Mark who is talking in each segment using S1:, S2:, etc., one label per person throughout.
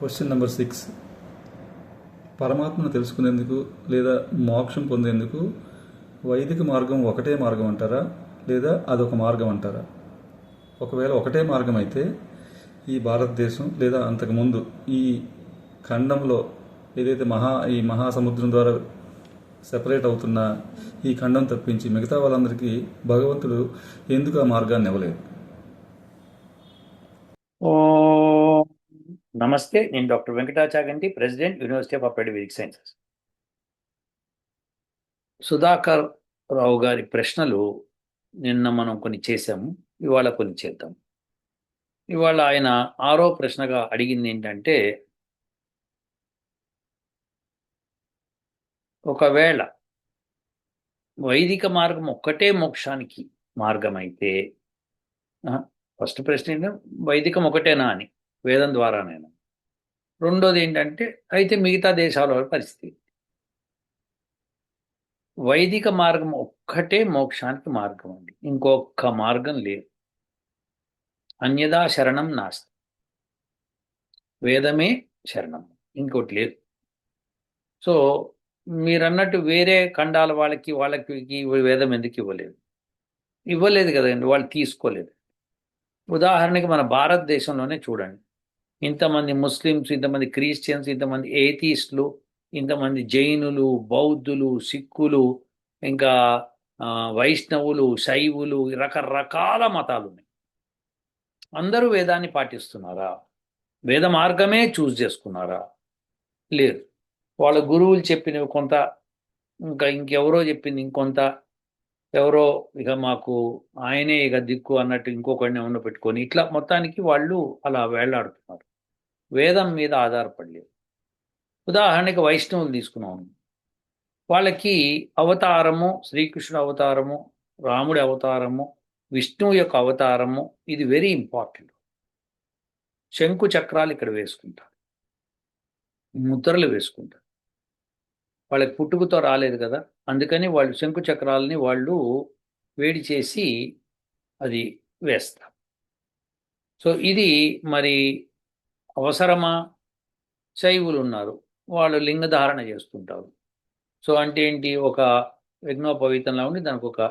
S1: Question number six పరమాత్మను తెలుసుకునేందుకు లేదా మోక్షం పొందేందుకు వైదిక మార్గం ఒకటే మార్గం అంటారా? లేదా అదొక మార్గం అంటారా? ఒకవేళ ఒకటే మార్గం అయితే ఈ భారతదేశం లేదా అంతకుముందు ఈ ఖండంలో ఏదైతే మహా ఈ మహాసముద్రం ద్వారా సెపరేట్ అవుతున్న ఈ ఖండం తప్పించి మిగతా వాళ్ళందరికీ భగవంతుడు ఎందుకు ఆ మార్గాన్ని ఇవ్వలేదు?
S2: ఓ నమస్తే నేను doctor Venkatachaganti president university of applied physics sciences. Sudhakar Rao garu ప్రశ్నలు నిన్న మనం కొన్ని చేశాము ఇవాళ కొన్ని చేద్దాం. ఇవాళ ఆయన ఆరో ప్రశ్నగా అడిగింది ఏంటంటే ఒకవేళ వైదిక మార్గం ఒక్కటే మోక్షానికి మార్గం అయితే ఫస్ట్ ప్రశ్న ఏంటంటే వైదికం ఒకటేనా అని వేదం ద్వారానేనా? రెండోది ఏంటంటే అయితే మిగతా దేశాల వారి పరిస్థితి. వైదిక మార్గం ఒక్కటే మోక్షానికి మార్గం అండి. ఇంకొక మార్గం లేదు. అన్యదా శరణం నాస్తి. వేదమే శరణం. ఇంకోటి లేదు. సో మీరు అన్నట్టు వేరే ఖండాల వాళ్ళకి వాళ్ళకి వేదం ఎందుకు ఇవ్వలేదు? ఇవ్వలేదు కదండి వాళ్ళు తీసుకోలేదు. ఉదాహరణకి మన భారతదేశంలోనే చూడండి. ఇంతమంది ముస్లిమ్స్ ఇంతమంది క్రిస్టియన్స్ ఇంతమంది ఏథీస్టులు ఇంతమంది జైనులు బౌద్ధులు సిక్కులు ఇంకా వైష్ణవులు శైవులు రకరకాల మతాలు ఉన్నాయి అందరూ వేదాన్ని పాటిస్తున్నారా? వేద మార్గమే చూస్ చేసుకున్నారా? లేదు. వాళ్ళ గురువులు చెప్పినవి కొంత ఇంకా ఇంకెవరో చెప్పింది ఇంకొంత ఎవరో ఇక మాకు ఆయనే ఇక దిక్కు అన్నట్టు ఇంకొకరిని ఉన్న పెట్టుకొని ఇట్లా మొత్తానికి వాళ్ళు అలా వేళ్ళాడుతున్నారు. వేదం మీద ఆధారపడలేదు. ఉదాహరణకి వైష్ణవులు తీసుకున్నాం వాళ్ళకి అవతారము శ్రీకృష్ణుడు అవతారము రాముడి అవతారము విష్ణువు యొక్క అవతారము ఇది వెరీ ఇంపార్టెంట్ శంకు చక్రాలు ఇక్కడ వేసుకుంటారు. ముద్రలు వేసుకుంటారు. వాళ్ళకి పుట్టుకతో రాలేదు కదా. అందుకని వాళ్ళు శంకు చక్రాలని వాళ్ళు వేడి చేసి అది వేస్తారు. సో ఇది మరి అవసరమా? శైవులు ఉన్నారు వాళ్ళు లింగధారణ చేస్తుంటారు. సో అంటే ఏంటి? ఒక యజ్ఞోపవీతంలో ఉండి దానికి ఒక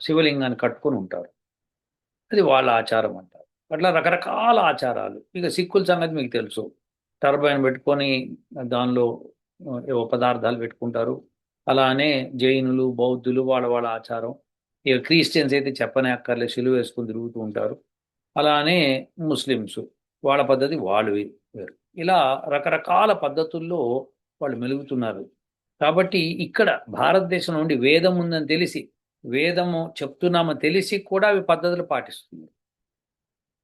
S2: శివలింగాన్ని కట్టుకొని ఉంటారు. అది వాళ్ళ ఆచారం అంటారు. అట్లా రకరకాల ఆచారాలు. ఇక సిక్కుల సంగతి మీకు తెలుసు. టర్బైన్ పెట్టుకొని దానిలో ఏవో పదార్థాలు పెట్టుకుంటారు. అలానే జైనులు బౌద్ధులు వాళ్ళ వాళ్ళ ఆచారం. ఇక క్రిస్టియన్స్ అయితే చెప్పనే అక్కర్లే సిలువ వేసుకుని తిరుగుతూ ఉంటారు. అలానే ముస్లిమ్స్. వాళ్ళ పద్ధతి వాళ్ళు వేరు. ఇలా రకరకాల పద్ధతుల్లో వాళ్ళు మెలుగుతున్నారు. కాబట్టి ఇక్కడ భారతదేశం నుండి వేదం ఉందని తెలిసి వేదము చెప్తున్నామని తెలిసి కూడా అవి పద్ధతులు పాటిస్తున్నారు.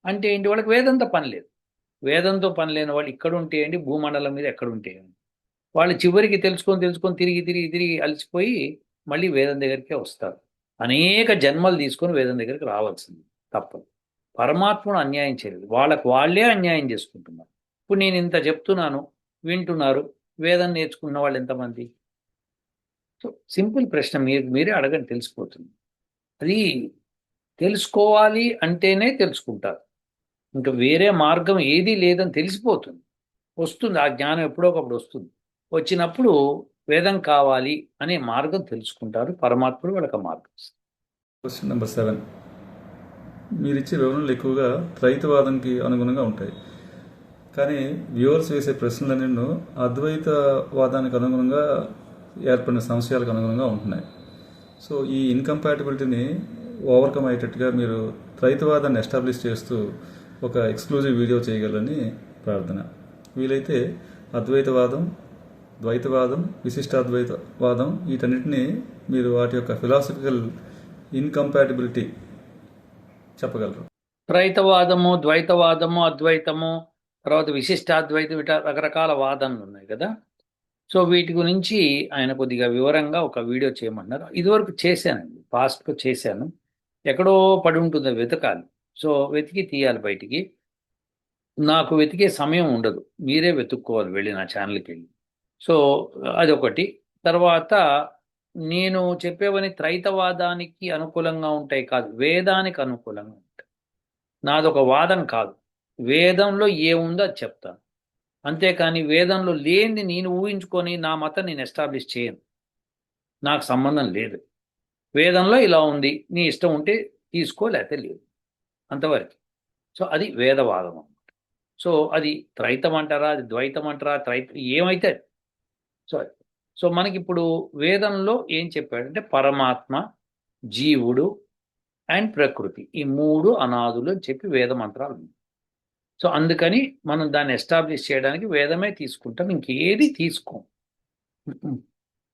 S2: అంటే ఏంటి? వాళ్ళకి వేదంతో పని లేదు. వేదంతో పని లేని వాళ్ళు ఇక్కడ ఉంటే ఏంటి? భూమండలం మీద ఎక్కడ ఉంటే వాళ్ళు చివరికి తెలుసుకొని తెలుసుకొని తిరిగి తిరిగి తిరిగి అలసిపోయి మళ్ళీ వేదం దగ్గరికే వస్తారు. అనేక జన్మలు తీసుకొని వేదం దగ్గరికి రావాల్సింది తప్పదు. పరమాత్మను అన్యాయం చేయలేదు. వాళ్ళకు వాళ్ళే అన్యాయం చేసుకుంటున్నారు. ఇప్పుడు నేను ఇంత చెప్తున్నాను వింటున్నారు వేదం నేర్చుకున్న వాళ్ళు ఎంతమంది? సో సింపుల్ ప్రశ్న మీరు మీరే అడగండి తెలిసిపోతుంది. అది తెలుసుకోవాలి అంటేనే తెలుసుకుంటారు. ఇంకా వేరే మార్గం ఏదీ లేదని తెలిసిపోతుంది. వస్తుంది ఆ జ్ఞానం ఎప్పుడో ఒకప్పుడు వస్తుంది. వచ్చినప్పుడు వేదం కావాలి అనే మార్గం తెలుసుకుంటారు. పరమాత్ముడు వాళ్ళకి మార్గం
S1: క్వశ్చన్ నెంబర్ సెవెన్ మీరు ఇచ్చే వివరణలు ఎక్కువగా త్రైతవాదంకి అనుగుణంగా ఉంటాయి. కానీ వ్యూవర్స్ వేసే ప్రశ్నలు నేను అద్వైతవాదానికి అనుగుణంగా ఏర్పడిన సంశయాలకు అనుగుణంగా ఉంటున్నాయి. సో ఈ ఇన్కంపాటిబిలిటీని ఓవర్కమ్ అయ్యేటట్టుగా మీరు త్రైతవాదాన్ని ఎస్టాబ్లిష్ చేస్తూ ఒక ఎక్స్క్లూజివ్ వీడియో చేయగలరని ప్రార్థన. వీలైతే అద్వైతవాదం ద్వైతవాదం విశిష్టాద్వైతవాదం వీటన్నిటిని మీరు వాటి యొక్క ఫిలాసఫికల్ ఇన్కంపాటిబిలిటీ చెప్పగలరు.
S2: త్రైతవాదము ద్వైతవాదము అద్వైతము తర్వాత విశిష్టాద్వైతం ఇట రకరకాల వాదనలు ఉన్నాయి కదా. సో వీటి గురించి ఆయన కొద్దిగా వివరంగా ఒక వీడియో చేయమన్నారు. ఇదివరకు చేశానండి. పాస్ట్గా చేశాను. ఎక్కడో పడి ఉంటుంది వెతకాలి. సో వెతికి తీయాలి బయటికి. నాకు వెతికే సమయం ఉండదు. మీరే వెతుక్కోవాలి వెళ్ళి నా ఛానల్కి వెళ్ళి సో అదొకటి. తర్వాత నేను చెప్పేవని త్రైతవాదానికి అనుకూలంగా ఉంటాయి కాదు వేదానికి అనుకూలంగా ఉంటాయి. నాదొక వాదన కాదు. వేదంలో ఏముందో అది చెప్తాను. అంతేకాని వేదంలో లేనిది నేను ఊహించుకొని నా మతం నేను ఎస్టాబ్లిష్ చేయను. నాకు సంబంధం లేదు. వేదంలో ఇలా ఉంది నీ ఇష్టం ఉంటే తీసుకో లేకపోతే లేదు. అంతవరకు. సో అది వేదవాదం అన్నమాట. సో అది త్రైతం అంటారా అది ద్వైతం అంటారా త్రైతం ఏమైతే సో సో మనకి ఇప్పుడు వేదంలో ఏం చెప్పాడంటే పరమాత్మ జీవుడు అండ్ ప్రకృతి. ఈ మూడు అనాదులు అని చెప్పి వేద మంత్రాలు సో అందుకని మనం దాన్ని ఎస్టాబ్లిష్ చేయడానికి వేదమే తీసుకుంటాం. ఇంకేది తీసుకోం.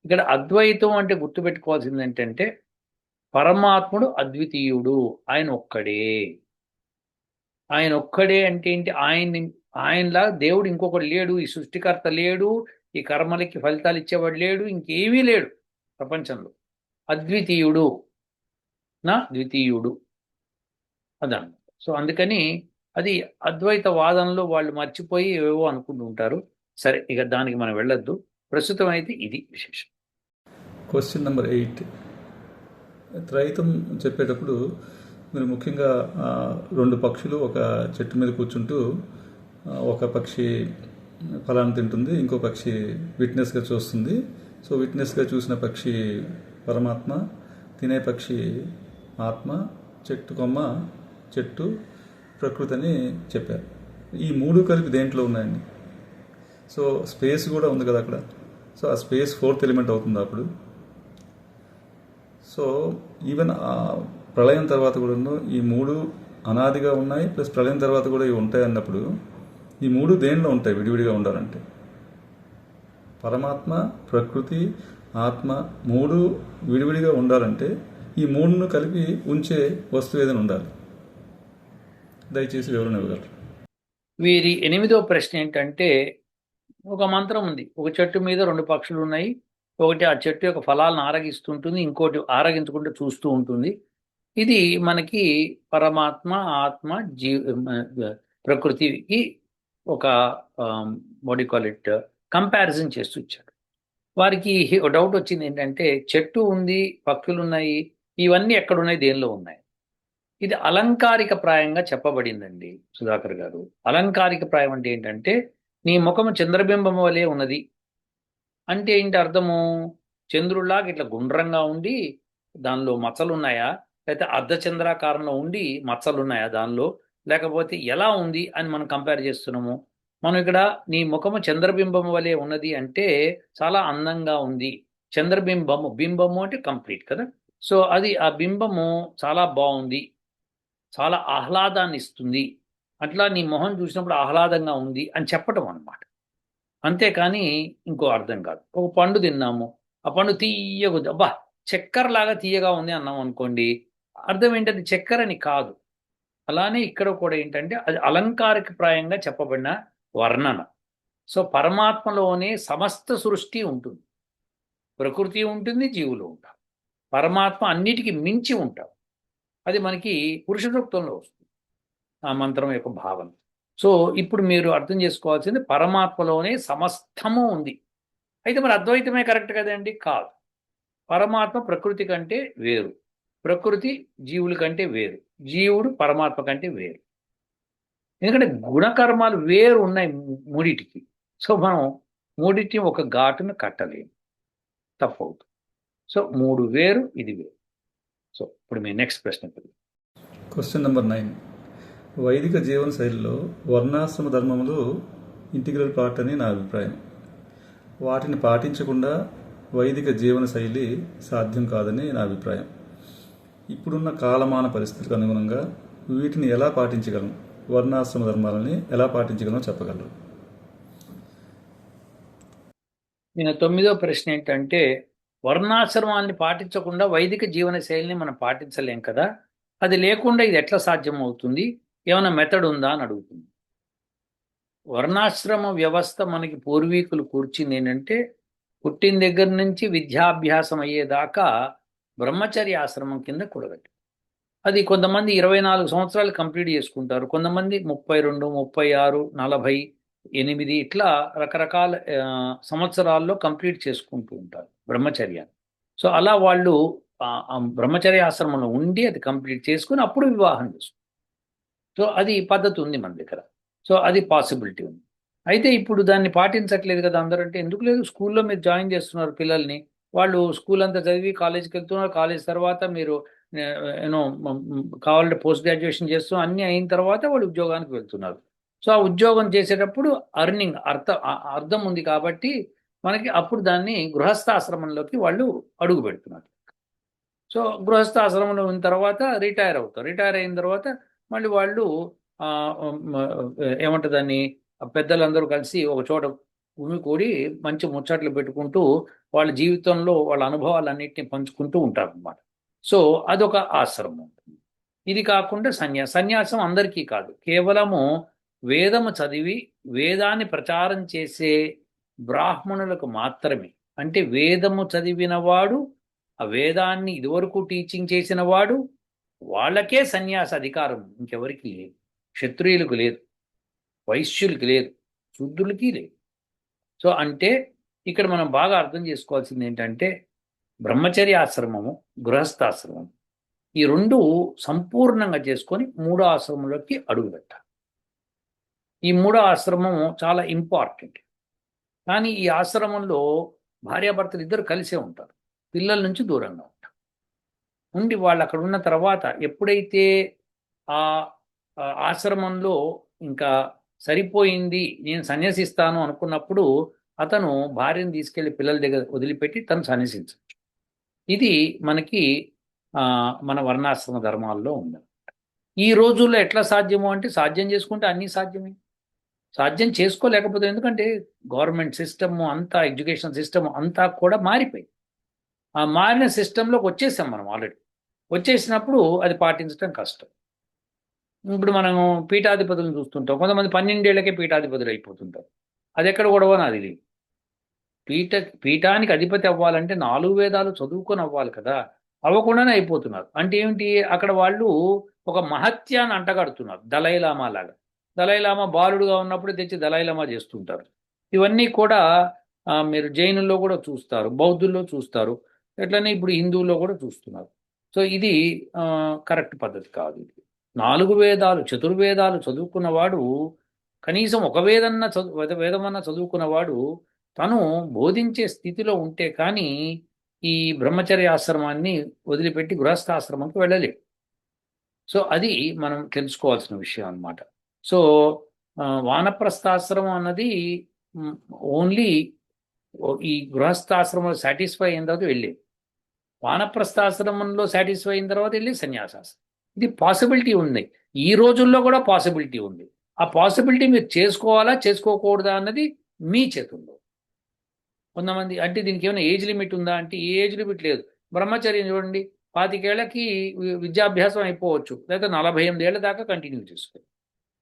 S2: ఇక్కడ అద్వైతం అంటే గుర్తుపెట్టుకోవాల్సింది ఏంటంటే పరమాత్ముడు అద్వితీయుడు ఆయన ఒక్కడే. ఆయన ఒక్కడే అంటే ఏంటి? ఆయన్ని ఆయనలా దేవుడు ఇంకొకటి లేడు ఈ సృష్టికర్త లేడు ఈ కర్మలకి ఫలితాలు ఇచ్చేవాడు లేడు ఇంకేమీ లేడు ప్రపంచంలో. అద్వితీయుడు. నా ద్వితీయుడు. అదన్న సో అందుకని అది అద్వైత వాదనలో వాళ్ళు మర్చిపోయి ఏవో అనుకుంటూ ఉంటారు. సరే ఇక దానికి మనం వెళ్ళొద్దు. ప్రస్తుతం అయితే ఇది విశేషం.
S1: క్వశ్చన్ నెంబర్ ఎయిట్ త్రైతం చెప్పేటప్పుడు మీరు ముఖ్యంగా రెండు పక్షులు ఒక చెట్టు మీద కూర్చుంటూ ఒక పక్షి ఫలాన్ని తింటుంది ఇంకో పక్షి విట్నెస్గా చూస్తుంది. సో విట్నెస్గా చూసిన పక్షి పరమాత్మ తినే పక్షి ఆత్మ చెట్టు కొమ్మ చెట్టు ప్రకృతి అని చెప్పారు. ఈ మూడు కలిపి దేంట్లో ఉన్నాయండి? సో స్పేస్ కూడా ఉంది కదా అక్కడ. సో ఆ స్పేస్ ఫోర్త్ ఎలిమెంట్ అవుతుంది అప్పుడు. సో ఈవెన్ ఆ ప్రళయం తర్వాత కూడా ఈ మూడు అనాదిగా ఉన్నాయి ప్లస్ ప్రళయం తర్వాత కూడా ఇవి ఉంటాయి అన్నప్పుడు ఈ మూడు దేనిలో ఉంటాయి? విడివిడిగా ఉండాలంటే. పరమాత్మ ప్రకృతి ఆత్మ మూడు విడివిడిగా ఉండాలంటే ఈ మూడును కలిపి ఉంచే వస్తువు ఏదైనా ఉండాలి. దయచేసి వివరణ ఇవ్వగలరు.
S2: వీరి ఎనిమిదో ప్రశ్న ఏంటంటే ఒక మంత్రం ఉంది. ఒక చెట్టు మీద రెండు పక్షులు ఉన్నాయి. ఒకటి ఆ చెట్టు యొక్క ఫలాలను ఆరగిస్తుంటుంది ఇంకోటి ఆరగించకుండా చూస్తూ ఉంటుంది. ఇది మనకి పరమాత్మ ఆత్మ జీ ప్రకృతికి ఒక బాడీ కాల్ ఇట్ కంపారిజన్ చేస్తూ ఇచ్చాడు. వారికి డౌట్ వచ్చింది ఏంటంటే చెట్టు ఉంది పక్షులు ఉన్నాయి ఇవన్నీ ఎక్కడ ఉన్నాయి దేనిలో ఉన్నాయి? ఇది అలంకారిక ప్రాయంగా చెప్పబడిందండి సుధాకర్ గారు. అలంకారిక ప్రాయం అంటే ఏంటంటే నీ ముఖము చంద్రబింబం వలె ఉన్నది. అంటే ఏంటి అర్థము? చంద్రుడిలాగా ఇట్లా గుండ్రంగా ఉండి దానిలో మచ్చలు ఉన్నాయా లేకపోతే అర్ధచంద్రాకారంలో ఉండి మచ్చలు ఉన్నాయా దానిలో? లేకపోతే ఎలా ఉంది అని మనం కంపేర్ చేస్తున్నాము. మనం ఇక్కడ నీ ముఖము చంద్రబింబం వలె ఉన్నది అంటే చాలా అందంగా ఉంది. చంద్రబింబము బింబము అంటే కంప్లీట్ కదా? సో అది ఆ బింబము చాలా బాగుంది. చాలా ఆహ్లాదాన్ని ఇస్తుంది. అట్లా నీ మొహం చూసినప్పుడు ఆహ్లాదంగా ఉంది అని చెప్పటం అన్నమాట. అంతేకాని ఇంకో అర్థం కాదు. ఒక పండు తిన్నాము. ఆ పండు తీయగా అబ్బా! చక్కెర లాగా తీయగా ఉంది అన్నాం అనుకోండి. అర్థం ఏంటది? చక్కెర అని కాదు. అలానే ఇక్కడ కూడా ఏంటంటే అది అలంకారిక ప్రాయంగా చెప్పబడిన వర్ణన. సో పరమాత్మలోనే సమస్త సృష్టి ఉంటుంది. ప్రకృతి ఉంటుంది జీవులు ఉంటారు. పరమాత్మ అన్నిటికీ మించి ఉంటాం అది మనకి పురుషసూక్తంలో వస్తుంది. ఆ మంత్రం యొక్క భావన. సో ఇప్పుడు మీరు అర్థం చేసుకోవాల్సింది పరమాత్మలోనే సమస్తము ఉంది. అయితే మరి అద్వైతమే కరెక్ట్ కదండి? కాదు. పరమాత్మ ప్రకృతి కంటే వేరు. ప్రకృతి జీవుల కంటే వేరు. జీవుడు పరమాత్మ కంటే వేరు. ఎందుకంటే గుణకర్మాలు వేరు ఉన్నాయి మూడిటికి. సో మనం మూడిటి ఒక ఘాటును కట్టలేము. తప్పవుతుంది. సో మూడు వేరు ఇది వేరు. సో ఇప్పుడు మీ నెక్స్ట్ ప్రశ్న
S1: క్వశ్చన్ నెంబర్ నైన్ వైదిక జీవన శైలిలో వర్ణాశ్రమ ధర్మములు ఇంటిగ్రల్ పార్ట్ అని నా అభిప్రాయం. వాటిని పాటించకుండా వైదిక జీవన శైలి సాధ్యం కాదని నా అభిప్రాయం. ఇప్పుడున్న కాలమాన పరిస్థితులకు అనుగుణంగా వీటిని ఎలా పాటించగలం? వర్ణాశ్రమ ధర్మాలని ఎలా పాటించగలం చెప్పగలరు?
S2: నేను తొమ్మిదో ప్రశ్న ఏంటంటే వర్ణాశ్రమాన్ని పాటించకుండా వైదిక జీవన శైలిని మనం పాటించలేం కదా? అది లేకుండా ఇది ఎట్లా సాధ్యం అవుతుంది ఏమైనా మెథడ్ ఉందా అని అడుగుతుంది. వర్ణాశ్రమ వ్యవస్థ మనకి పూర్వీకులు కూర్చింది ఏంటంటే పుట్టిన దగ్గర నుంచి విద్యాభ్యాసం అయ్యేదాకా బ్రహ్మచర్య ఆశ్రమం కింద కూడబెట్టి అది కొంతమంది ఇరవై నాలుగు సంవత్సరాలు కంప్లీట్ చేసుకుంటారు. కొంతమంది ముప్పై రెండు ముప్పై ఆరు నలభై ఎనిమిది ఇట్లా రకరకాల సంవత్సరాల్లో కంప్లీట్ చేసుకుంటూ ఉంటారు బ్రహ్మచర్యాన్ని సో అలా వాళ్ళు ఆ, బ్రహ్మచర్య ఆశ్రమంలో ఉండి అది కంప్లీట్ చేసుకుని అప్పుడు వివాహం చేసుకుంటారు. సో అది పద్ధతి ఉంది మన దగ్గర. సో అది పాసిబిలిటీ ఉంది. అయితే ఇప్పుడు దాన్ని పాటించట్లేదు కదా అందరూ అంటే ఎందుకు లేదు? స్కూల్లో మీరు జాయిన్ చేస్తున్నారు పిల్లల్ని. వాళ్ళు స్కూల్ అంతా చదివి కాలేజ్కి వెళ్తున్నారు. కాలేజ్ తర్వాత మీరు యూనో కావాలంటే పోస్ట్ గ్రాడ్యుయేషన్ చేస్తూ అన్నీ అయిన తర్వాత వాళ్ళు ఉద్యోగానికి వెళ్తున్నారు. సో ఆ ఉద్యోగం చేసేటప్పుడు అర్నింగ్ అర్థ అర్థం ఉంది కాబట్టి మనకి అప్పుడు దాన్ని గృహస్థాశ్రమంలోకి వాళ్ళు అడుగు పెడుతున్నారు. సో గృహస్థాశ్రమంలో ఉన్న తర్వాత రిటైర్ అవుతారు. రిటైర్ అయిన తర్వాత మళ్ళీ వాళ్ళు ఆ, దాన్ని? పెద్దలందరూ కలిసి ఒక చోట భూమి కూడి మంచి ముచ్చట్లు పెట్టుకుంటూ వాళ్ళ జీవితంలో వాళ్ళ అనుభవాలన్నింటినీ పంచుకుంటూ ఉంటారు అన్నమాట సో అదొక ఆశ్రమం ఉంటుంది. ఇది కాకుండా సన్యాసం. సన్యాసం అందరికీ కాదు. కేవలము వేదము చదివి వేదాన్ని ప్రచారం చేసే బ్రాహ్మణులకు మాత్రమే. అంటే వేదము చదివిన వాడు ఆ వేదాన్ని ఇదివరకు టీచింగ్ చేసిన వాడు వాళ్ళకే సన్యాస అధికారం ఇంకెవరికి లేదు. క్షత్రియులకు లేదు. వైశ్యులకి లేదు. శుద్ధులకి లేదు. సో అంటే ఇక్కడ మనం బాగా అర్థం చేసుకోవాల్సింది ఏంటంటే బ్రహ్మచర్య ఆశ్రమము గృహస్థాశ్రమము ఈ రెండు సంపూర్ణంగా చేసుకొని మూడో ఆశ్రమంలోకి అడుగు పెట్టాలి. ఈ మూడో ఆశ్రమం చాలా ఇంపార్టెంట్. కానీ ఈ ఆశ్రమంలో భార్యాభర్తలు ఇద్దరు కలిసే ఉంటారు. పిల్లల నుంచి దూరంగా ఉంటారు. ఉండి వాళ్ళు అక్కడ ఉన్న తర్వాత ఎప్పుడైతే ఆ ఆ ఆశ్రమంలో ఇంకా సరిపోయింది నేను సన్యసిస్తాను అనుకున్నప్పుడు అతను భార్యను తీసుకెళ్ళి పిల్లల దగ్గర వదిలిపెట్టి తను సన్నిసించవచ్చు ఇది మనకి మన వర్ణాశ్రమ ధర్మాల్లో ఉంది. ఈ రోజుల్లో ఎట్లా సాధ్యమో అంటే సాధ్యం చేసుకుంటే అన్నీ సాధ్యమే. సాధ్యం చేసుకోలేకపోతే ఎందుకంటే గవర్నమెంట్ సిస్టమ్ అంతా ఎడ్యుకేషన్ సిస్టమ్ అంతా కూడా మారిపోయింది. ఆ మారిన సిస్టంలోకి వచ్చేసాం మనం ఆల్రెడీ. వచ్చేసినప్పుడు అది పాటించడం కష్టం. ఇప్పుడు మనం పీఠాధిపతులను చూస్తుంటాం. కొంతమంది పన్నెండేళ్ళకే పీఠాధిపతులు అయిపోతుంటారు. అది ఎక్కడ గొడవ? నాది లేదు. పీఠ పీఠానికి అధిపతి అవ్వాలంటే నాలుగు వేదాలు చదువుకొని అవ్వాలి కదా. అవ్వకుండానే అయిపోతున్నారు. అంటే ఏమిటి? అక్కడ వాళ్ళు ఒక మహత్యాన్ని అంటగడుతున్నారు. దలైలామా లాగా. దలైలామా బాలుడుగా ఉన్నప్పుడు తెచ్చి దలైలామా చేస్తుంటారు. ఇవన్నీ కూడా మీరు జైనుల్లో కూడా చూస్తారు బౌద్ధుల్లో చూస్తారు. ఎట్లనే ఇప్పుడు హిందువుల్లో కూడా చూస్తున్నారు. సో ఇది కరెక్ట్ పద్ధతి కాదు ఇది. నాలుగు వేదాలు చతుర్వేదాలు చదువుకున్నవాడు కనీసం ఒక వేదన్న చదువు వేదమన్నా వేదమన్న చదువుకున్నవాడు తను బోధించే స్థితిలో ఉంటే కానీ ఈ బ్రహ్మచర్య ఆశ్రమాన్ని వదిలిపెట్టి గృహస్థాశ్రమంకి వెళ్ళలేడు. సో అది మనం తెలుసుకోవాల్సిన విషయం అన్నమాట. సో వానప్రస్థాశ్రమం అన్నది ఓన్లీ ఈ గృహస్థాశ్రమంలో సాటిస్ఫై అయిన తర్వాత వెళ్ళేది. వానప్రస్థాశ్రమంలో సాటిస్ఫై అయిన తర్వాత వెళ్ళి సన్యాసాశ్రమం. ఇది పాసిబిలిటీ ఉంది. ఈ రోజుల్లో కూడా పాసిబిలిటీ ఉంది. ఆ పాసిబిలిటీ మీరు చేసుకోవాలా చేసుకోకూడదా అన్నది మీ చేతుల్లో. కొంతమంది అంటే దీనికి ఏమైనా ఏజ్ లిమిట్ ఉందా? అంటే ఏ ఏజ్ లిమిట్ లేదు. బ్రహ్మచర్యం చూడండి పాతికేళ్ళకి విద్యాభ్యాసం అయిపోవచ్చు. లేదా నలభై ఎనిమిది ఏళ్ళ దాకా కంటిన్యూ చేసుకోవాలి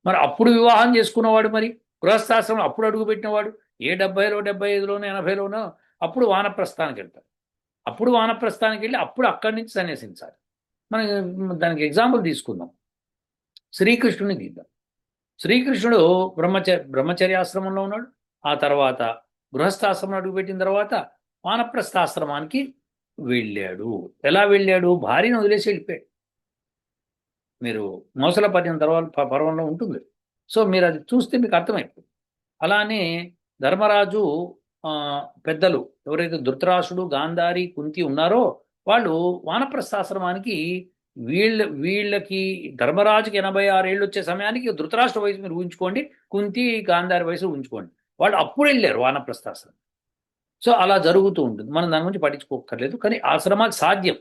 S2: మరి అప్పుడు వివాహం చేసుకున్నవాడు మరి గృహస్థాశ్రమం అప్పుడు అడుగు పెట్టినవాడు ఏ డెబ్బైలో డెబ్బై ఐదులోనో ఎనభైలోనో అప్పుడు వానప్రస్థానికి వెళ్తారు అప్పుడు వానప్రస్థానికి వెళ్ళి అప్పుడు అక్కడి నుంచి సన్యసించాలి. మనం దానికి ఎగ్జాంపుల్ తీసుకుందాం. శ్రీకృష్ణుని తీద్దాం శ్రీకృష్ణుడు బ్రహ్మచర్య బ్రహ్మచర్యాశ్రమంలో ఉన్నాడు. ఆ తర్వాత గృహస్థాశ్రమం అడుగుపెట్టిన తర్వాత వానప్రస్థాశ్రమానికి వెళ్ళాడు. ఎలా వెళ్ళాడు? భార్యను వదిలేసి వెళ్ళిపోయాడు. మీరు మోసల పద్యం తర్వాత పర్వంలో ఉంటుంది. సో మీరు అది చూస్తే మీకు అర్థమైపోతుంది. అలానే ధర్మరాజు పెద్దలు ఎవరైతే ధృతరాసుడు గాంధారి కుంతి ఉన్నారో వాళ్ళు వానప్రస్థాశ్రమానికి వీళ్ళ వీళ్ళకి ధర్మరాజుకి ఎనభై ఆరు వచ్చే సమయానికి ధృతరాష్ట్ర వయసు మీరు ఊహించుకోండి. కుంతి గాంధారి వయసు ఊహించుకోండి. వాళ్ళు అప్పుడు వెళ్ళారు వానప్రస్థాశ్రమం. సో అలా జరుగుతూ ఉంటుంది. మనం దాని గురించి పట్టించుకోకర్లేదు కానీ ఆశ్రమాలు సాధ్యం.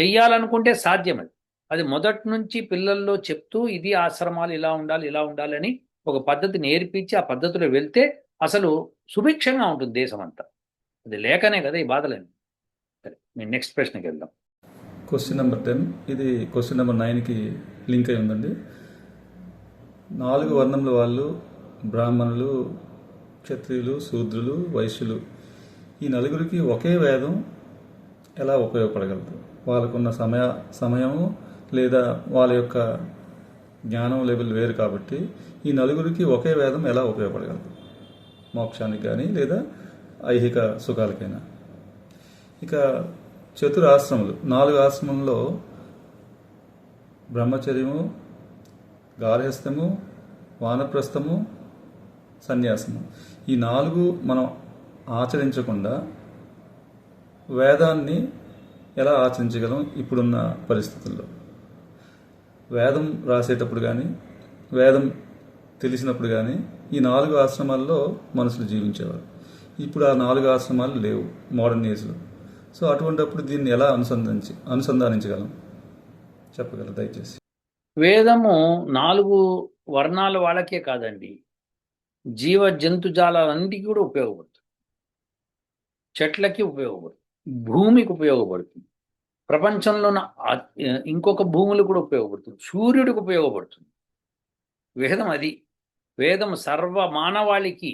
S2: చెయ్యాలనుకుంటే సాధ్యం అది. అది మొదటి నుంచి పిల్లల్లో చెప్తూ ఇది ఆశ్రమాలు ఇలా ఉండాలి ఇలా ఉండాలని ఒక పద్ధతి నేర్పించి ఆ పద్ధతిలో వెళ్తే అసలు సుభిక్షంగా ఉంటుంది దేశం అంతా. అది లేకనే కదా ఈ బాధలేని సరే మేము నెక్స్ట్ ప్రశ్నకి వెళ్దాం.
S1: క్వశ్చన్ నెంబర్ టెన్ ఇది క్వశ్చన్ నెంబర్ నైన్కి లింక్ అయి ఉందండి. నాలుగు వర్ణముల వాళ్ళు బ్రాహ్మణులు క్షత్రియులు శూద్రులు వైశ్యులు. ఈ నలుగురికి ఒకే వేదం ఎలా ఉపయోగపడగలదు? వాళ్ళకున్న సమయ సమయము లేదా వాళ్ళ యొక్క జ్ఞానం లెవెల్ వేరు కాబట్టి ఈ నలుగురికి ఒకే వేదం ఎలా ఉపయోగపడగలదు? మోక్షానికి కానీ లేదా ఐహిక సుఖాలకైనా. ఇక చతుర ఆశ్రములు నాలుగు ఆశ్రమంలో బ్రహ్మచర్యము గార్హస్థము వానప్రస్థము సన్యాసము. ఈ నాలుగు మనం ఆచరించకుండా వేదాన్ని ఎలా ఆచరించగలం ఇప్పుడున్న పరిస్థితుల్లో? వేదం రాసేటప్పుడు కానీ వేదం తెలిసినప్పుడు కానీ ఈ నాలుగు ఆశ్రమాల్లో మనుషులు జీవించేవారు. ఇప్పుడు ఆ నాలుగు ఆశ్రమాలు లేవు మోడర్న్ ఏజ్లో సో అటువంటప్పుడు దీన్ని ఎలా అనుసంధానించి అనుసంధానించగలం? చెప్పగలరు? దయచేసి.
S2: వేదము నాలుగు వర్ణాల వాళ్ళకే కాదండి. జీవ జంతుజాలన్నిటికీ కూడా ఉపయోగపడుతుంది. చెట్లకి ఉపయోగపడుతుంది. భూమికి ఉపయోగపడుతుంది. ప్రపంచంలో ఉన్న ఇంకొక భూములు కూడా ఉపయోగపడుతుంది. సూర్యుడికి ఉపయోగపడుతుంది. వేదం అది. వేదం సర్వ మానవాళికి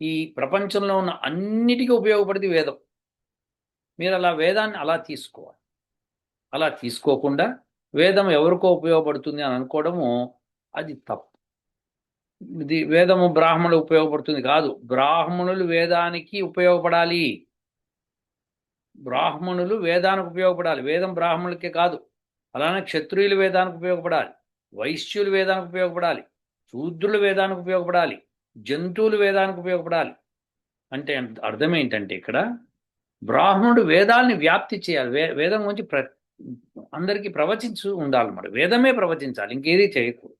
S2: ఈ ప్రపంచంలో ఉన్న అన్నిటికీ ఉపయోగపడింది వేదం. మీరు అలా వేదాన్ని అలా తీసుకోవాలి. అలా తీసుకోకుండా వేదం ఎవరికో ఉపయోగపడుతుంది అని అనుకోవడము అది తప్పు. వేదము బ్రాహ్మణులు ఉపయోగపడుతుంది కాదు. బ్రాహ్మణులు వేదానికి ఉపయోగపడాలి. బ్రాహ్మణులు వేదానికి ఉపయోగపడాలి. వేదం బ్రాహ్మణులకే కాదు. అలానే క్షత్రియులు వేదానికి ఉపయోగపడాలి. వైశ్యులు వేదానికి ఉపయోగపడాలి. శూద్రులు వేదానికి ఉపయోగపడాలి. జంతువులు వేదానికి ఉపయోగపడాలి. అంటే అర్థం ఏంటంటే ఇక్కడ బ్రాహ్మణుడు వేదాల్ని వ్యాప్తి చేయాలి. వే వేదం గురించి ప్ర అందరికీ ప్రవచించు ఉండాలన్నమాట వేదమే ప్రవచించాలి. ఇంకేది చేయకూడదు.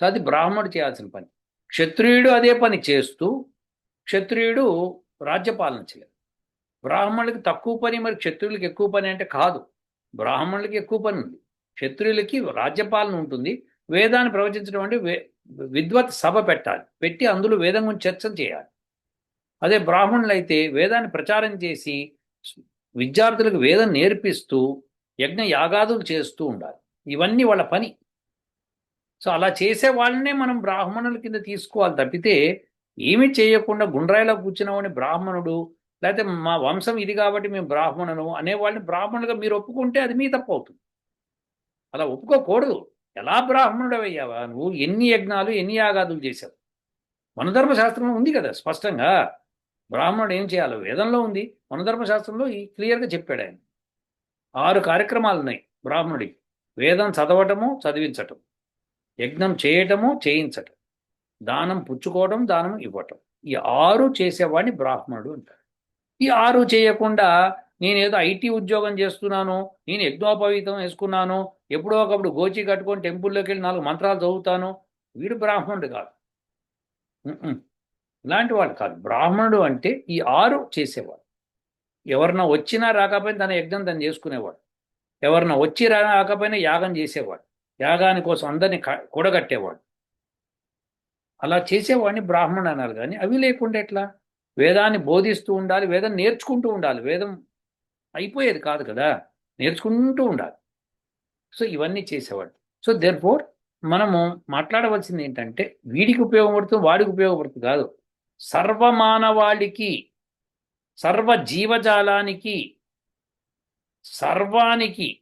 S2: సో అది బ్రాహ్మణుడు చేయాల్సిన పని. క్షత్రియుడు అదే పని చేస్తూ క్షత్రియుడు రాజ్యపాలన చేయాలి బ్రాహ్మణులకి తక్కువ పని మరి క్షత్రియులకి ఎక్కువ పని అంటే కాదు. బ్రాహ్మణులకి ఎక్కువ పని ఉంది. క్షత్రియులకి రాజ్యపాలన ఉంటుంది. వేదాన్ని ప్రవచించడం అంటే విద్వత్ సభ పెట్టాలి. పెట్టి అందులో వేదం గురించి చర్చ చేయాలి. అదే బ్రాహ్మణులు అయితే వేదాన్ని ప్రచారం చేసి విద్యార్థులకు వేదం నేర్పిస్తూ యజ్ఞ యాగాదులు చేస్తూ ఉండాలి. ఇవన్నీ వాళ్ళ పని. సో అలా చేసే వాళ్ళనే మనం బ్రాహ్మణుల కింద తీసుకోవాలి తప్పితే ఏమి చేయకుండా గుండ్రాయిలో కూర్చున్నామని బ్రాహ్మణుడు లేకపోతే మా వంశం ఇది కాబట్టి మేము బ్రాహ్మణులు అనేవాళ్ళని బ్రాహ్మణులుగా మీరు ఒప్పుకుంటే అది మీ తప్పు అవుతుంది. అలా ఒప్పుకోకూడదు. ఎలా బ్రాహ్మణుడు అయ్యావా నువ్వు? ఎన్ని యజ్ఞాలు ఎన్ని యాగాదులు చేశావు? మనధర్మశాస్త్రంలో ఉంది కదా స్పష్టంగా. బ్రాహ్మణుడు ఏం చేయాలో వేదంలో ఉంది. మనధర్మశాస్త్రంలో ఈ క్లియర్గా చెప్పాడు ఆయన. ఆరు కార్యక్రమాలు ఉన్నాయి బ్రాహ్మణుడికి. వేదం చదవటము చదివించటం. యజ్ఞం చేయటము చేయించటం. దానం పుచ్చుకోవడం దానం ఇవ్వటం. ఈ ఆరు చేసేవాడిని బ్రాహ్మణుడు అంటారు ఈ ఆరు చేయకుండా నేనేదో ఐటీ ఉద్యోగం చేస్తున్నాను నేను యజ్ఞోపవీతం వేసుకున్నాను ఎప్పుడో ఒకప్పుడు గోచి కట్టుకొని టెంపుల్లోకి వెళ్ళి నాలుగు మంత్రాలు చదువుతాను వీడు బ్రాహ్మణుడు కాదు. ఇలాంటి వాడు కాదు. బ్రాహ్మణుడు అంటే ఈ ఆరు చేసేవాడు. ఎవరిన వచ్చినా రాకపోయినా తన యజ్ఞం తను చేసుకునేవాడు. ఎవరిన వచ్చి రా రాకపోయినా యాగం చేసేవాడు. యాగాని కోసం అందరినీ కూడగట్టేవాడు. అలా చేసేవాడిని బ్రాహ్మణుడు అన్నారు కానీ అవి లేకుండా ఎట్లా? వేదాన్ని బోధిస్తూ ఉండాలి వేదం నేర్చుకుంటూ ఉండాలి. వేదం అయిపోయేది కాదు కదా? నేర్చుకుంటూ ఉండాలి. సో ఇవన్నీ చేసేవాడు. సో దేర్ ఫోర్ మనము మాట్లాడవలసింది ఏంటంటే వీడికి ఉపయోగపడుతుంది వాడికి ఉపయోగపడుతుంది కాదు. సర్వమానవాళికి సర్వ జీవజాలానికి సర్వానికి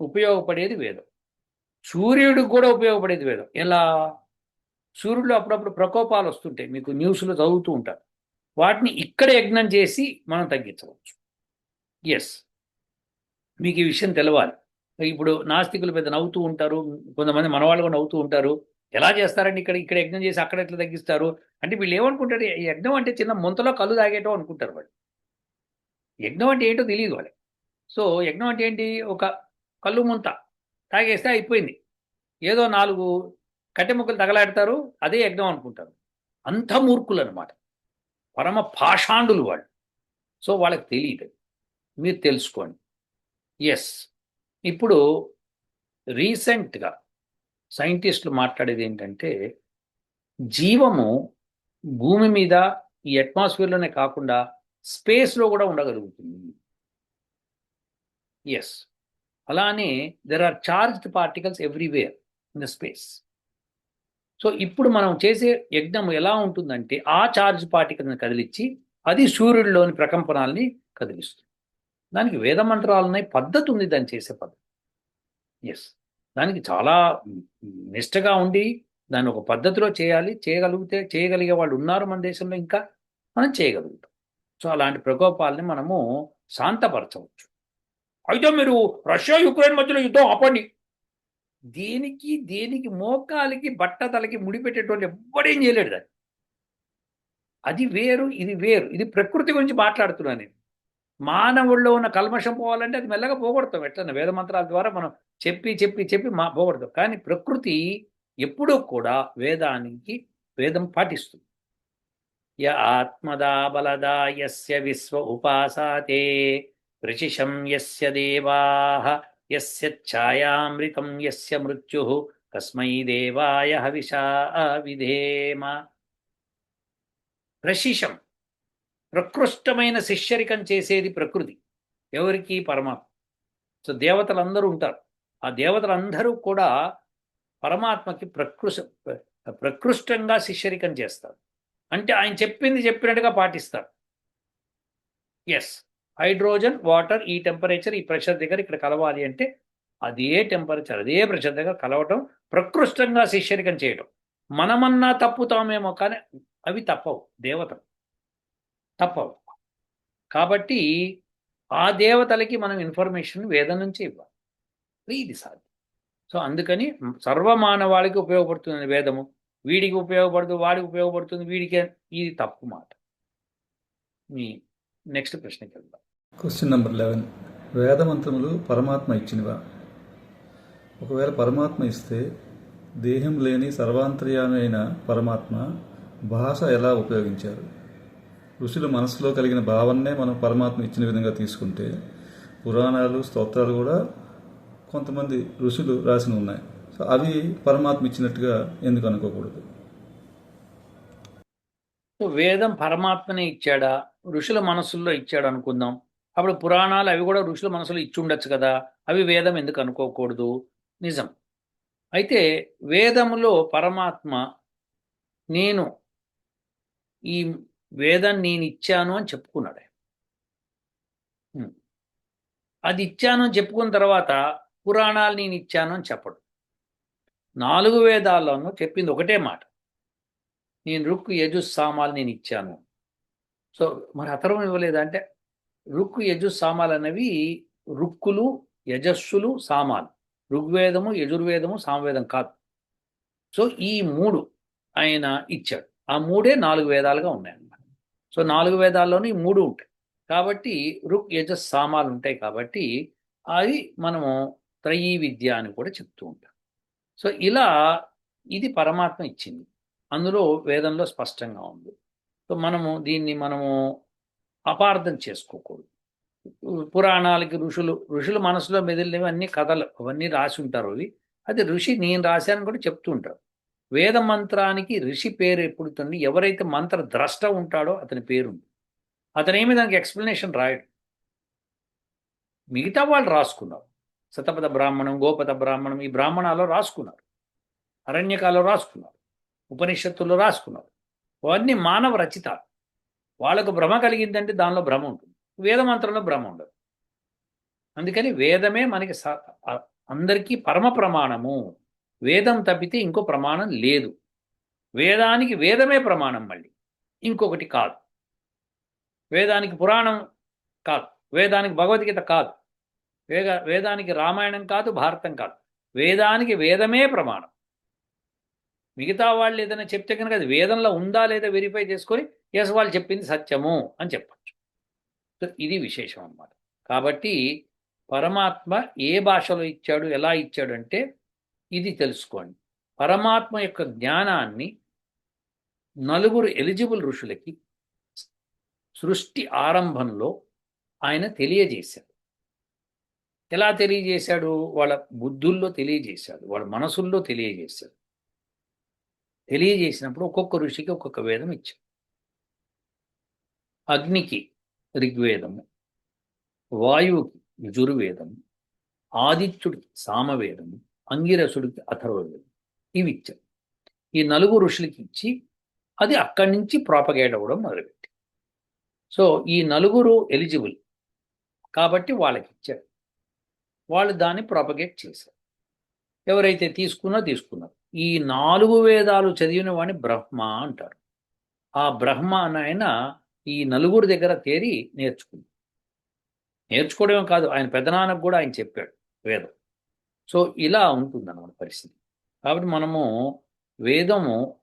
S2: ఉపయోగపడేది వేదం. సూర్యుడికి కూడా ఉపయోగపడేది వేదం. ఎలా? సూర్యుడు అప్పుడప్పుడు ప్రకోపాలు వస్తుంటాయి. మీకు న్యూస్లో చదువుతూ ఉంటారు. వాటిని ఇక్కడ యజ్ఞం చేసి మనం తగ్గించవచ్చు. ఎస్ మీకు ఈ విషయం తెలవాలి. ఇప్పుడు నాస్తికులు పెద్ద నవ్వుతూ ఉంటారు. కొంతమంది మనవాళ్ళు కూడా నవ్వుతూ ఉంటారు. ఎలా చేస్తారండి ఇక్కడ? ఇక్కడ యజ్ఞం చేసి అక్కడ ఎట్లా తగ్గిస్తారు? అంటే వీళ్ళు ఏమనుకుంటారు? యజ్ఞం అంటే చిన్న ముంతలో కళ్ళు తాగేటో అనుకుంటారు వాళ్ళు. యజ్ఞం అంటే ఏంటో తెలియదు వాళ్ళకి. సో యజ్ఞం అంటే ఏంటి? ఒక కళ్ళు ముంత. తాగేస్తే అయిపోయింది. ఏదో నాలుగు కట్టె ముక్కలు తగలాడతారు అదే యజ్ఞం అనుకుంటారు. అంత మూర్ఖులు అనమాట పరమ పాషాండులు వాళ్ళు. సో వాళ్ళకి తెలియదు మీరు తెలుసుకోండి. ఎస్ ఇప్పుడు రీసెంట్గా సైంటిస్టులు మాట్లాడేది ఏంటంటే జీవము భూమి మీద ఈ అట్మాస్ఫియర్లోనే కాకుండా స్పేస్లో కూడా ఉండగలుగుతుంది. ఎస్ అలానే there are charged particles everywhere in the space so ఇప్పుడు మనం చేసే యజ్ఞం ఎలా ఉంటుందంటే ఆ చార్జ్ పార్టికల్ని కదిలించి అది సూర్యుడిలోని ప్రకంపనాల్ని కదిలిస్తుంది. దానికి వేద మంత్రాలు ఉన్నాయి పద్ధతి ఉంది దాన్ని చేసే పద్ధతి. ఎస్ దానికి చాలా నిష్టగా ఉండి దాన్ని ఒక పద్ధతిలో చేయాలి చేయగలిగితే చేయగలిగే వాళ్ళు ఉన్నారు మన దేశంలో ఇంకా మనం చేయగలుగుతాం. సో అలాంటి ప్రకోపాలని మనము శాంతపరచవచ్చు. అయితే మీరు రష్యా యుక్రెయిన్ మధ్యలో యుద్ధం ఆపండి. దేనికి దేనికి మోకాలికి బట్టతలకి ముడిపెట్టేటోళ్ళు ఎవ్వడేం చేయలేడు దాన్ని. అది వేరు ఇది వేరు. ఇది ప్రకృతి గురించి మాట్లాడుతున్నాను నేను. మానవుల్లో ఉన్న కల్మషం పోవాలంటే అది మెల్లగా పోగొడతాం. ఎట్లన్నా వేద మంత్రాల ద్వారా మనం చెప్పి చెప్పి చెప్పి మా పోగొడతాం. కానీ ప్రకృతి ఎప్పుడూ కూడా వేదానికి వేదం పాటిస్తుంది. య ఆత్మదా బలదా యస్య విశ్వ ఉపాసాతే ప్రచిషం యస్య దేవాః యస్య ఛాయామృతం యస్య మృత్యు కస్మై దేవాయ హవిషా విధేమ ప్రశిషం ప్రకృష్టమైన శిష్యరికం చేసేది ప్రకృతి ఎవరికి పరమాత్మ. సో దేవతలందరూ ఉంటారు. ఆ దేవతలందరూ కూడా పరమాత్మకి ప్రకృష ప్రకృష్టంగా శిష్యరికం చేస్తారు. అంటే ఆయన చెప్పింది చెప్పినట్టుగా పాటిస్తారు. ఎస్ హైడ్రోజన్ వాటర్ ఈ టెంపరేచర్ ఈ ప్రెషర్ దగ్గర ఇక్కడ కలవాలి అంటే అదే టెంపరేచర్ అదే ప్రెషర్ దగ్గర కలవటం ప్రకృష్టంగా శిష్యరికం చేయటం. మనమన్నా తప్పుతామేమో కానీ అవి తప్పవు దేవతలు తప్పవు. కాబట్టి ఆ దేవతలకి మనం ఇన్ఫర్మేషన్ వేదం నుంచి ఇవ్వాలి. ఇది సాధ్యం. సో అందుకని సర్వమానవాళికి ఉపయోగపడుతుంది వేదము. వీడికి ఉపయోగపడుతుంది వాడికి ఉపయోగపడుతుంది వీడికి ఇది తప్పు మాట. మీ నెక్స్ట్ ప్రశ్నకి వెళ్దాం.
S1: క్వశ్చన్ నెంబర్ లెవెన్ వేదమంత్రములు పరమాత్మ ఇచ్చినవా? ఒకవేళ పరమాత్మ ఇస్తే దేహం లేని సర్వాంతర్యామి పరమాత్మ భాష ఎలా ఉపయోగించారు? ఋషులు మనసులో కలిగిన భావన్నే మనం పరమాత్మ ఇచ్చిన విధంగా తీసుకుంటే పురాణాలు స్తోత్రాలు కూడా కొంతమంది ఋషులు రాసిన ఉన్నాయి. సో అవి పరమాత్మ ఇచ్చినట్టుగా ఎందుకు అనుకోకూడదు?
S2: వేదం పరమాత్మనే ఇచ్చాడా? ఋషుల మనసుల్లో ఇచ్చాడు అనుకుందాం. అప్పుడు పురాణాలు అవి కూడా ఋషుల మనసులో ఇచ్చుండొచ్చు కదా. అవి వేదం ఎందుకు అనుకోకూడదు? నిజం. అయితే వేదములో పరమాత్మ నేను ఈ వేదం నేను ఇచ్చాను అని చెప్పుకున్నాడు అది ఇచ్చాను అని చెప్పుకున్న తర్వాత పురాణాలు నేను ఇచ్చాను అని చెప్పడు. నాలుగు వేదాల్లోనూ చెప్పింది ఒకటే మాట. నేను రుక్కు యజు సామాలు నేను ఇచ్చాను. సో మరి అతరం ఇవ్వలేదంటే అంటే రుక్కు యజుస్ సామాలు అనేవి రుక్కులు యజస్సులు సామాలు. ఋగ్వేదము యజుర్వేదము సామవేదం కాదు. సో ఈ మూడు ఆయన ఇచ్చాడు. ఆ మూడే నాలుగు వేదాలుగా ఉన్నాయన్నమాట. సో నాలుగు వేదాల్లోనూ ఈ మూడు ఉంటాయి. కాబట్టి రుక్ యజస్ సామాలు ఉంటాయి కాబట్టి అది మనము త్రయీ విద్య అని కూడా చెప్తూ ఉంటాం. సో ఇలా ఇది పరమాత్మ ఇచ్చింది. అందులో వేదంలో స్పష్టంగా ఉంది. సో మనము దీన్ని మనము అపార్థం చేసుకోకూడదు. పురాణాలకి ఋషులు ఋషులు మనసులో మెదిలినవి అన్ని కథలు అవన్నీ రాసి ఉంటారు అవి. అది ఋషి నేను రాశాను కూడా చెప్తూ ఉంటారు. వేద మంత్రానికి ఋషి పేరు ఎప్పుడుతుంది ఎవరైతే మంత్ర ద్రష్ట ఉంటాడో అతని పేరు ఉంది అతనేమి దానికి ఎక్స్ప్లెనేషన్ రాయడు. మిగతా వాళ్ళు రాసుకున్నారు. శతపథ బ్రాహ్మణం గోపద బ్రాహ్మణం ఈ బ్రాహ్మణాల్లో రాసుకున్నారు. అరణ్యకాలలో రాసుకున్నారు. ఉపనిషత్తుల్లో రాసుకున్నారు. అవన్నీ మానవ రచితాలు. వాళ్ళకు భ్రమ కలిగిందంటే దానిలో భ్రమ ఉంటుంది. వేదమంత్రంలో భ్రమ ఉండదు. అందుకని వేదమే మనకి స- అందరికీ పరమ ప్రమాణము. వేదం తప్పితే ఇంకో ప్రమాణం లేదు. వేదానికి వేదమే ప్రమాణం మళ్ళీ. ఇంకొకటి కాదు. వేదానికి పురాణం కాదు. వేదానికి భగవద్గీత కాదు. వేద వేదానికి రామాయణం కాదు భారతం కాదు. వేదానికి వేదమే ప్రమాణం. మిగతా వాళ్ళు ఏదైనా చెప్తే కనుక అది వేదంలో ఉందా లేదా వెరిఫై చేసుకొని ఎస్ వాళ్ళు చెప్పింది సత్యము అని చెప్పచ్చు. సో ఇది విశేషం అన్నమాట. కాబట్టి పరమాత్మ ఏ భాషలో ఇచ్చాడు ఎలా ఇచ్చాడు అంటే ఇది తెలుసుకోండి. పరమాత్మ యొక్క జ్ఞానాన్ని నలుగురు ఎలిజిబుల్ ఋషులకి సృష్టి ఆరంభంలో ఆయన తెలియజేశాడు. ఎలా తెలియజేశాడు? వాళ్ళ బుద్ధుల్లో తెలియజేశాడు వాళ్ళ మనసుల్లో తెలియజేశాడు. తెలియజేసినప్పుడు ఒక్కొక్క ఋషికి ఒక్కొక్క వేదం ఇచ్చాడు. అగ్నికి ఋగ్వేదము వాయువుకి యజుర్వేదము ఆదిత్యుడికి సామవేదము అంగిరసుడికి అథర్వవేదం ఇవి ఇచ్చారు. ఈ నలుగురు ఋషులకి ఇచ్చి అది అక్కడి నుంచి ప్రాపగేట్ అవ్వడం మొదలుపెట్టి సో ఈ నలుగురు ఎలిజిబుల్ కాబట్టి వాళ్ళకి ఇచ్చాడు వాళ్ళు దాన్ని ప్రాపగేట్ చేశారు. ఎవరైతే తీసుకున్నా తీసుకున్నారు. ఈ నాలుగు వేదాలు చదివిన వాడిని బ్రహ్మ అంటారు. ఆ బ్రహ్మ అని ఆయన ఈ నలుగురు దగ్గర తేరి నేర్చుకుంది. నేర్చుకోవడమే కాదు ఆయన పెదనాన్నకు కూడా ఆయన చెప్పాడు వేదం. సో ఇలా ఉంటుంది అన్నమాట పరిస్థితి. కాబట్టి మనము వేదము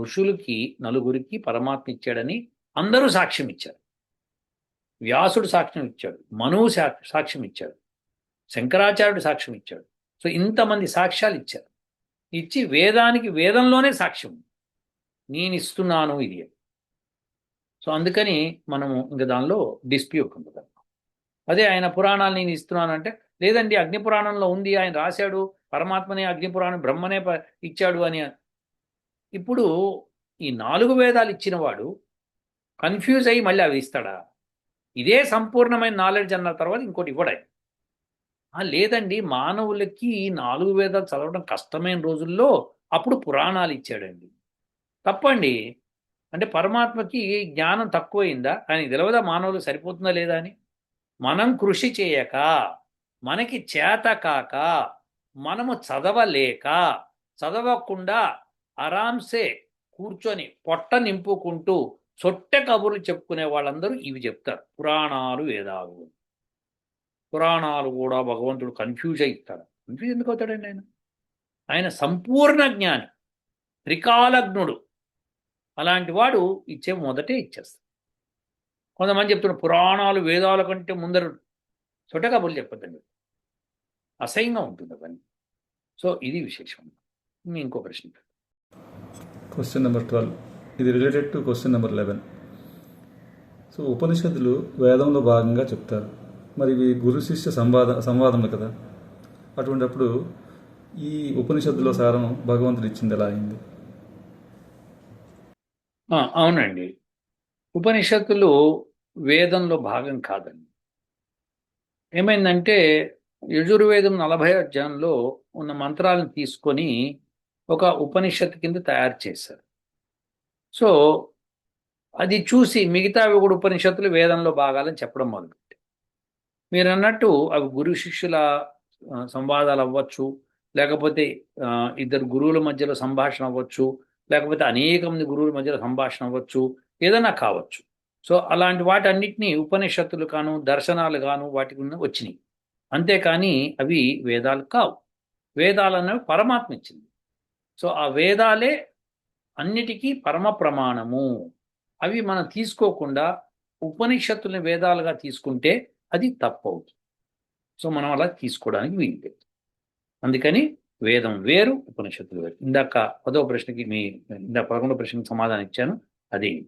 S2: ఋషులకి నలుగురికి పరమాత్మ ఇచ్చాడని అందరూ సాక్ష్యం ఇచ్చారు. వ్యాసుడు సాక్ష్యం ఇచ్చాడు మనువు సా- సాక్ష్యం ఇచ్చాడు శంకరాచార్యుడు సాక్ష్యం ఇచ్చాడు. సో ఇంతమంది సాక్ష్యాలు ఇచ్చారు. ఇచ్చి వేదానికి వేదంలోనే సాక్ష్యం నేను ఇస్తున్నాను ఇది అని. సో అందుకని మనము ఇంకా దానిలో డిస్ప్యూట్ ఉంటుంది అదే ఆయన పురాణాలు నేను ఇస్తున్నానంటే లేదండి అగ్ని పురాణంలో ఉంది ఆయన రాశాడు పరమాత్మనే అగ్ని పురాణం బ్రహ్మనే ఇచ్చాడు అని. ఇప్పుడు ఈ నాలుగు వేదాలు ఇచ్చినవాడు కన్ఫ్యూజ్ అయ్యి మళ్ళీ అవి ఇస్తాడా? ఇదే సంపూర్ణమైన నాలెడ్జ్ అన్న తర్వాత ఇంకోటి ఇవ్వడాయి లేదండి మానవులకి ఈ నాలుగు వేదాలు చదవడం కష్టమైన రోజుల్లో అప్పుడు పురాణాలు ఇచ్చాడండి. తప్పండి. అంటే పరమాత్మకి జ్ఞానం తక్కువైందా? అని తెలవదా మానవులు సరిపోతుందా లేదా అని? మనం కృషి చేయక మనకి చేత కాక మనము చదవలేక చదవకుండా ఆరాంసే కూర్చొని పొట్ట నింపుకుంటూ సొట్టె కబుర్లు చెప్పుకునే వాళ్ళందరూ ఇవి చెప్తారు. పురాణాలు వేదాలు. పురాణాలు కూడా భగవంతుడు కన్ఫ్యూజ్ అయిస్తాడు కన్ఫ్యూజ్ ఎందుకు అవుతాడండి ఆయన? ఆయన సంపూర్ణ జ్ఞాని త్రికాలజ్ఞుడు. అలాంటి వాడు ఇచ్చే మొదటే ఇచ్చేస్తాడు. కొంతమంది చెప్తున్నారు పురాణాలు వేదాల కంటే ముందర సొట్ట కబుర్లు చెప్పొద్దండి. అసహ్యంగా ఉంటుంది అవన్నీ. సో ఇది విశేషం. మీ ఇంకో ప్రశ్న.
S1: క్వశ్చన్ నెంబర్ ట్వెల్వ్ ఇది related to question number eleven so ఉపనిషత్తులు వేదంలో భాగంగా చెప్తారు. మరి ఇవి గురు శిష్య సంవాద సంవాదములు కదా? అటువంటప్పుడు ఈ ఉపనిషత్తులో సారం భగవంతుడు ఇచ్చింది ఎలా అయింది?
S2: అవునండి. ఉపనిషత్తులు వేదంలో భాగం కాదండి. ఏమైందంటే యజుర్వేదం నలభై అధ్యాయంలో ఉన్న మంత్రాలను తీసుకొని ఒక ఉపనిషత్తు కింద తయారు చేశారు. సో అది చూసి మిగతావి కూడా ఉపనిషత్తులు వేదంలో భాగాలని చెప్పడం మొదలుపెట్టారు. మీరు అన్నట్టు అవి గురు శిష్యుల సంవాదాలు అవ్వచ్చు లేకపోతే ఇద్దరు గురువుల మధ్యలో సంభాషణ అవ్వచ్చు లేకపోతే అనేక మంది గురువుల మధ్యలో సంభాషణ అవ్వచ్చు ఏదైనా కావచ్చు. సో అలాంటి వాటన్నిటినీ ఉపనిషత్తులు కాను దర్శనాలు కాను వాటి గురించి వచ్చినాయి. అంతేకాని అవి వేదాలు కావు. వేదాలు అనేవి పరమాత్మ ఇచ్చింది సో ఆ వేదాలే అన్నిటికీ పరమ ప్రమాణము. అవి మనం తీసుకోకుండా ఉపనిషత్తుల్ని వేదాలుగా తీసుకుంటే అది తప్పు అవుతుంది సో మనం అలా తీసుకోవడానికి వీలు లేదు అందుకని వేదం వేరు ఉపనిషత్తులు వేరు. ఇందాక పదో ప్రశ్నకి మీ ఇందాక పదకొండో ప్రశ్నకి సమాధానం ఇచ్చాను. అది